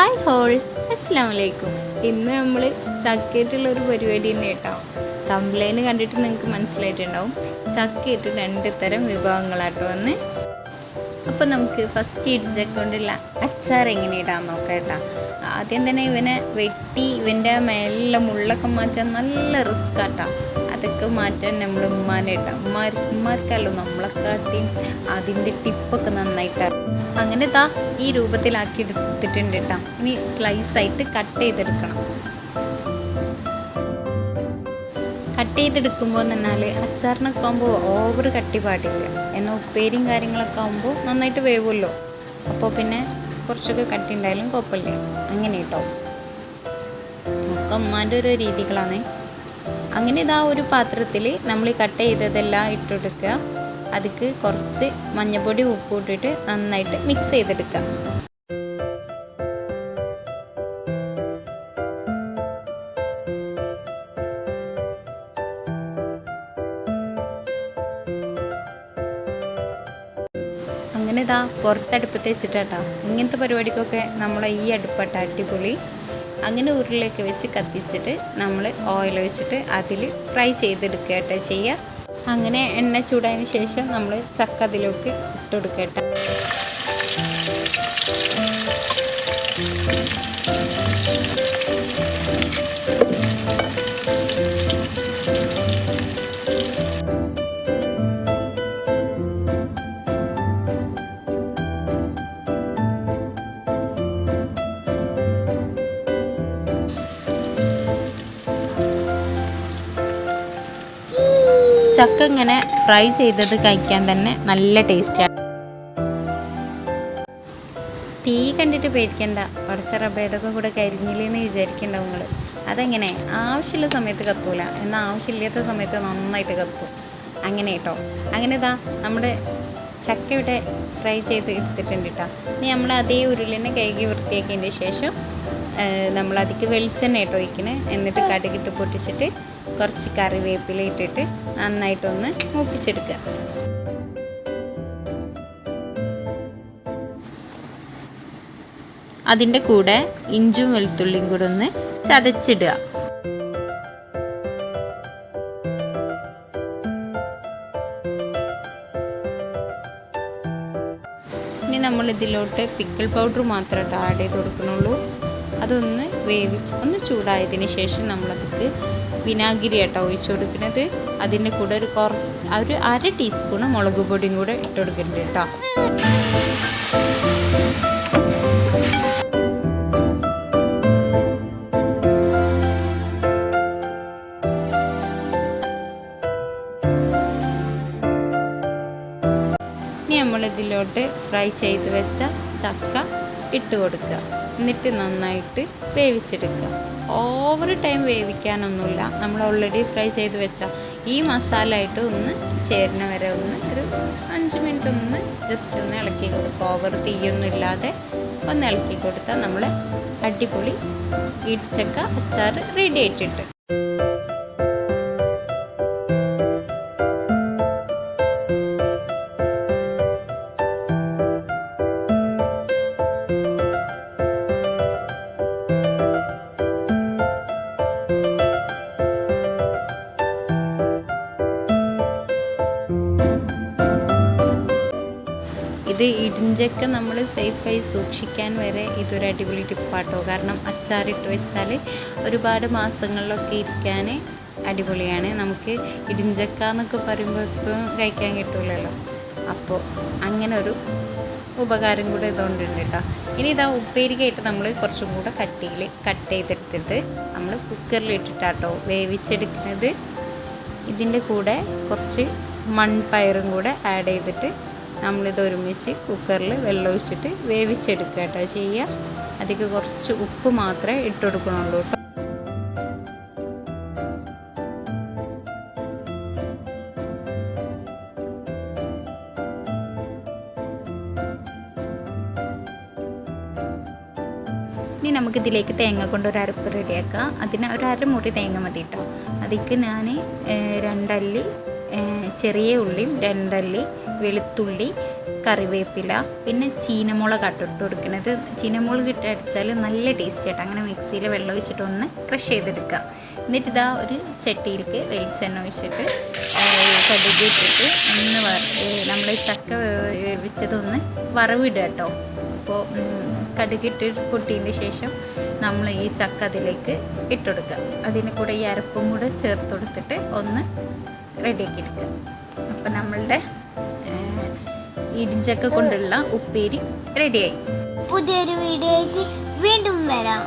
Hi whole. അസ്സാം വലൈക്കും ഇന്ന് നമ്മൾ ചക്കയിട്ടുള്ള ഒരു പരിപാടി തന്നെ കേട്ടോ. തമ്പ്ലൈന് കണ്ടിട്ട് നിങ്ങൾക്ക് മനസ്സിലായിട്ടുണ്ടാവും. ചക്കയിട്ട് രണ്ട് തരം വിഭവങ്ങളാട്ടോ വന്ന് അപ്പോൾ നമുക്ക് ഫസ്റ്റ് ഇടിച്ചക്ക കൊണ്ടുള്ള അച്ചാർ എങ്ങനെ ഇടാൻ നോക്കാം കേട്ടോ. ആദ്യം തന്നെ ഇവനെ വെട്ടി ഇവന്റെ മേലുള്ള മുള്ളൊക്കെ മാറ്റാൻ നല്ല റിസ്ക് ആട്ടോ. അതൊക്കെ മാറ്റാൻ നമ്മൾ ഉമ്മാനെ ഇട്ടാം ഉമ്മാർ ഉമ്മാർക്കല്ലോ നമ്മളെക്കാട്ടിയും അതിന്റെ ടിപ്പൊക്കെ നന്നായിട്ട്. അങ്ങനെ താ ഈ രൂപത്തിലാക്കി എടുത്തിട്ടുണ്ട് കേട്ടോ. ഇനി സ്ലൈസ് ആയിട്ട് കട്ട് ചെയ്തെടുക്കണം. കട്ട് ചെയ്തെടുക്കുമ്പോൾ എന്നാൽ അച്ചാറിനൊക്കെ ആകുമ്പോൾ ഓവർ കട്ടി പാടില്ല. എന്നാൽ ഉപ്പേരിയും കാര്യങ്ങളൊക്കെ ആകുമ്പോൾ നന്നായിട്ട് വേവുമല്ലോ. അപ്പോൾ പിന്നെ കുറച്ചൊക്കെ കട്ടി ഉണ്ടായാലും കുഴപ്പമില്ല. അങ്ങനെ കേട്ടോ ഒക്കെ ഉമ്മാന്റെ ഓരോ രീതികളാണ്. അങ്ങനെ ഇതാ ഒരു പാത്രത്തിൽ നമ്മൾ കട്ട് ചെയ്തതെല്ലാം ഇട്ടെടുക്കുക. അതിക്ക് കുറച്ച് മഞ്ഞപ്പൊടി ഉപ്പ് ഇട്ടിട്ട് നന്നായിട്ട് മിക്സ് ചെയ്തെടുക്കുക. അങ്ങനെ ഇതാ പുറത്തടുപ്പത്ത് വെച്ചിട്ടാട്ടോ. ഇങ്ങനത്തെ പരിപാടിക്കൊക്കെ നമ്മളെ ഈ അടുപ്പട്ട അടിപൊളി. അങ്ങനെ ഉരുളിലേക്ക് വെച്ച് കത്തിച്ചിട്ട് നമ്മൾ ഓയിൽ ഒഴിച്ചിട്ട് അതിൽ ഫ്രൈ ചെയ്തെടുക്കുക കേട്ടോ ചെയ്യുക അങ്ങനെ എണ്ണ ചൂടായതിന് ശേഷം നമ്മൾ ചക്ക അതിലേക്ക് ഇട്ട് Thank കേട്ടോ ചക്ക ഇങ്ങനെ ഫ്രൈ ചെയ്തത് കഴിക്കാൻ തന്നെ നല്ല ടേസ്റ്റാണ് തീ കണ്ടിട്ട് പേടിക്കണ്ട. കുറച്ച് റബ്ബ ഇതൊക്കെ കൂടെ കരിഞ്ഞില്ലെന്ന് വിചാരിക്കണ്ടാവും നിങ്ങൾ അതെങ്ങനെ? ആവശ്യമുള്ള സമയത്ത് കത്തൂല. എന്നാൽ ആവശ്യമില്ലാത്ത സമയത്ത് നന്നായിട്ട് കത്തും. അങ്ങനെ കേട്ടോ അങ്ങനെ ഇതാ നമ്മുടെ ചക്ക ഫ്രൈ ചെയ്ത് എടുത്തിട്ടുണ്ട് കേട്ടോ ഇനി നമ്മൾ അതേ ഉരുളിനെ കഴുകി വൃത്തിയാക്കിയതിന്റെ ശേഷം നമ്മൾ അതിക്ക് വെളിച്ചെണ്ണ കേട്ടോ ഒഴിക്കണേ. എന്നിട്ട് കടുകിട്ട് പൊട്ടിച്ചിട്ട് കുറച്ച് കറിവേപ്പില ഇട്ടിട്ട് നന്നായിട്ടൊന്ന് മൂപ്പിച്ചെടുക്കുക. അതിന്റെ കൂടെ ഇഞ്ചും വെളുത്തുള്ളിയും കൂടെ ഒന്ന് ചതച്ചിടുക. ഇനി നമ്മൾ ഇതിലോട്ട് പിക്കിൾ പൗഡർ മാത്രമായിട്ട് ആഡ് ചെയ്ത് കൊടുക്കണുള്ളൂ. അതൊന്ന് വേവിച്ച് ഒന്ന് ചൂടായതിന് ശേഷം നമ്മളതിക്ക് വിനാഗിരി ആട്ടോ ഒഴിച്ചു കൊടുക്കുന്നത്. അതിന്റെ കൂടെ ഒരു കുറച്ച് ഒരു അര ടീസ്പൂണ് മുളക് പൊടിയും കൂടെ ഇട്ട് കൊടുക്കുന്നുണ്ട് കേട്ടോ. ഇനി നമ്മളിതിലോട്ട് ഫ്രൈ ചെയ്ത് വെച്ച ചക്ക ഇട്ട് കൊടുക്കുക. എന്നിട്ട് നന്നായിട്ട് വേവിച്ചെടുക്കുക. ഓവർ ടൈം വേവിക്കാനൊന്നുമില്ല. നമ്മൾ ഓൾറെഡി ഫ്രൈ ചെയ്ത് വെച്ച ഈ മസാല ആയിട്ട് ഒന്ന് ചേരുന്ന വരെ ഒന്ന് ഒരു അഞ്ച് മിനിറ്റ് ഒന്ന് ജസ്റ്റ് ഒന്ന് ഇളക്കി കൊടുക്കുക. ഓവർ തീയൊന്നും ഇല്ലാതെ ഒന്ന് ഇളക്കി കൊടുത്താൽ നമ്മൾ അടിപൊളി ഇടിച്ചക്ക അച്ചാർ റെഡി ആയിട്ടുണ്ട്. ഇത് ഇടിഞ്ചൊക്കെ നമ്മൾ സേഫായി സൂക്ഷിക്കാൻ വരെ ഇതൊരു അടിപൊളി ടിപ്പാട്ടോ. കാരണം അച്ചാറിട്ട് വെച്ചാൽ ഒരുപാട് മാസങ്ങളിലൊക്കെ ഇരിക്കാൻ അടിപൊളിയാണ്. നമുക്ക് ഇടിഞ്ചക്ക എന്നൊക്കെ പറയുമ്പോൾ ഇപ്പം കഴിക്കാൻ കിട്ടില്ലല്ലോ അപ്പോൾ അങ്ങനെ ഒരു ഉപകാരം കൂടെ ഇതുകൊണ്ടുണ്ട് കേട്ടോ ഇനി ഇതാ ഉപ്പേരിക്കായിട്ട് നമ്മൾ കുറച്ചും കൂടെ കട്ടിയിൽ കട്ട് ചെയ്തെടുത്തിട്ട് നമ്മൾ കുക്കറിൽ ഇട്ടിട്ടാട്ടോ വേവിച്ചെടുക്കുന്നത്. ഇതിന്റെ കൂടെ കുറച്ച് മൺപയറും കൂടെ ആഡ് ചെയ്തിട്ട് നമ്മളിത് ഒരുമിച്ച് കുക്കറിൽ വെള്ളം ഒഴിച്ചിട്ട് വേവിച്ചെടുക്കുക കേട്ടോ ചെയ്യുക. അതിക്ക് കുറച്ച് ഉപ്പ് മാത്രമേ ഇട്ട് കൊടുക്കണുള്ളൂ കേട്ടോ. ഇനി നമുക്കിതിലേക്ക് തേങ്ങ കൊണ്ട് ഒരു അരപ്പ് റെഡിയാക്കാം അതിന് ഒരു അരമുറി തേങ്ങ മതി കേട്ടോ. അതിക്ക് ഞാൻ രണ്ടല്ലി ചെറിയ ഉള്ളിയും രണ്ടല്ലി വെളുത്തുള്ളി കറിവേപ്പില പിന്നെ ചീനമുളക് ഇട്ട് കൊടുക്കുന്നത്. ചീനമുളക് ഇട്ട് അടിച്ചാൽ നല്ല ടേസ്റ്റ് ആയിട്ട് അങ്ങനെ മിക്സിയിൽ വെള്ളം ഒഴിച്ചിട്ട് ഒന്ന് ക്രഷ് ചെയ്തെടുക്കുക. എന്നിട്ട് ഇതാ ഒരു ചട്ടിയിലേക്ക് വെളിച്ചെണ്ണ ഒഴിച്ചിട്ട് കടുക് ഇട്ടിട്ട് ഒന്ന് നമ്മൾ ചക്ക വേവിച്ചതൊന്ന് വറവിടുക കേട്ടോ അപ്പോൾ കടുകിട്ട് പൊട്ടിയതിന് ശേഷം നമ്മൾ ഈ ചക്ക അതിലേക്ക് ഇട്ടുകൊടുക്കുക അതിന് കൂടെ ഈ അരപ്പും കൂടെ ചേർത്ത് കൊടുത്തിട്ട് ഒന്ന് റെഡിയാക്കി എടുക്കുക അപ്പം നമ്മളുടെ ഇടിഞ്ചക്ക കൊണ്ടുള്ള ഉപ്പേരി റെഡിയായി. പുതിയൊരു വീഡിയോ വീണ്ടും വരാം.